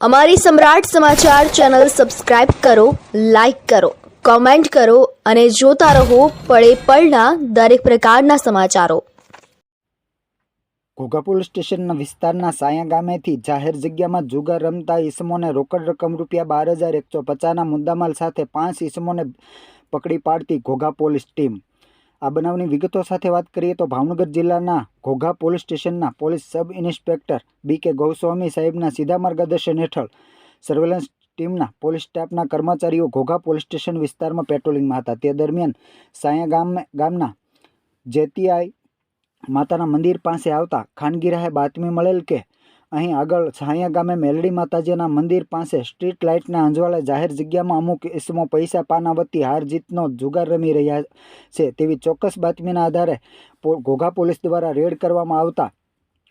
અમારી Samrat Samachar channel subscribe કરો, like કરો, કોમેન્ટ કરો અને જોતા રહો પળે પળના દરેક પ્રકારના સમાચારો. ઘોઘા પોલીસ સ્ટેશનના વિસ્તારના સાયા ગામેથી જાહેર જગ્યામાં જુગાર રમતા ઈસમોને રોકડ રકમ રૂપિયા બાર હજાર એકસો પચાસના મુદ્દામાલ સાથે પાંચ ઈસમોને પકડી પાડતી ઘોઘા પોલીસ ટીમ. આ બનાવની વિગતો સાથે વાત કરીએ તો ભાવનગર જિલ્લાના ઘોઘા પોલીસ સ્ટેશનના police sub inspector B K Goswami સાહેબના સીધા માર્ગદર્શન હેઠળ સર્વેલન્સ ટીમના પોલીસ સ્ટાફના કર્મચારીઓ ઘોઘા પોલીસ સ્ટેશન વિસ્તારમાં પેટ્રોલિંગમાં હતા. તે દરમિયાન સાયા ગામ ગામના જેતીઆઈ માતાના મંદિર પાસે આવતા ખાનગીરાએ બાતમી મળેલ કે અહીં આગળ છાયા ગામે મેલડી માતાજીના મંદિર પાસે સ્ટ્રીટ લાઇટના અંજવાળે જાહેર જગ્યામાં અમુક ઇસમો પૈસા પાનાવતી હાર જીતનો જુગાર રમી રહ્યા છે તેવી ચોક્કસ બાતમીના આધારે ઘોઘા પોલીસ દ્વારા રેડ કરવામાં આવતા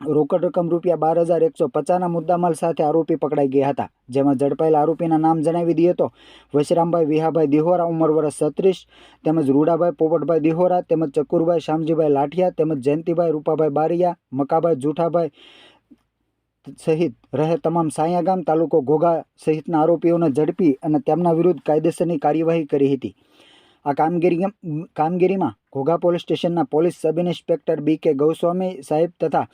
રોકડ રકમ રૂપિયા બાર હજાર એકસો પચાસના મુદ્દામાલ સાથે આરોપી પકડાઈ ગયા હતા. જેમાં ઝડપાયેલા આરોપીના નામ જણાવી દઈએ તો વશરામભાઈ, વિહાભાઈ દિહોરા, ઉંમર વર્ષ છત્રીસ, તેમજ રૂડાભાઈ, પોપટભાઈ દિહોરા, તેમજ ચકુરભાઈ, શામજીભાઈ લાઠિયા, તેમજ જયંતિભાઈ, રૂપાભાઈ બારિયા, મકાભાઈ, જૂઠાભાઈ સહિત રહે તમામ સાયા ગામ તાલુકો ઘોઘા સહિતના આરોપીઓને ઝડપી અને તેમના વિરુદ્ધ કાયદેસરની કાર્યવાહી કરી હતી. આ કામગીરી કામગીરીમાં ઘોઘા પોલીસ સ્ટેશનના police sub inspector B K Goswami સાહેબ તથા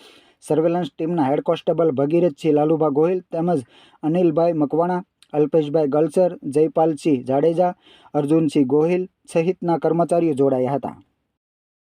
સર્વેલન્સ ટીમના હેડ કોન્સ્ટેબલ ભગીરથસિંહ લાલુભા ગોહિલ તેમજ અનિલભાઈ મકવાણા, અલ્પેશભાઈ ગલસર, જયપાલસિંહ જાડેજા, અર્જુનસિંહ ગોહિલ સહિતના કર્મચારીઓ જોડાયા હતા.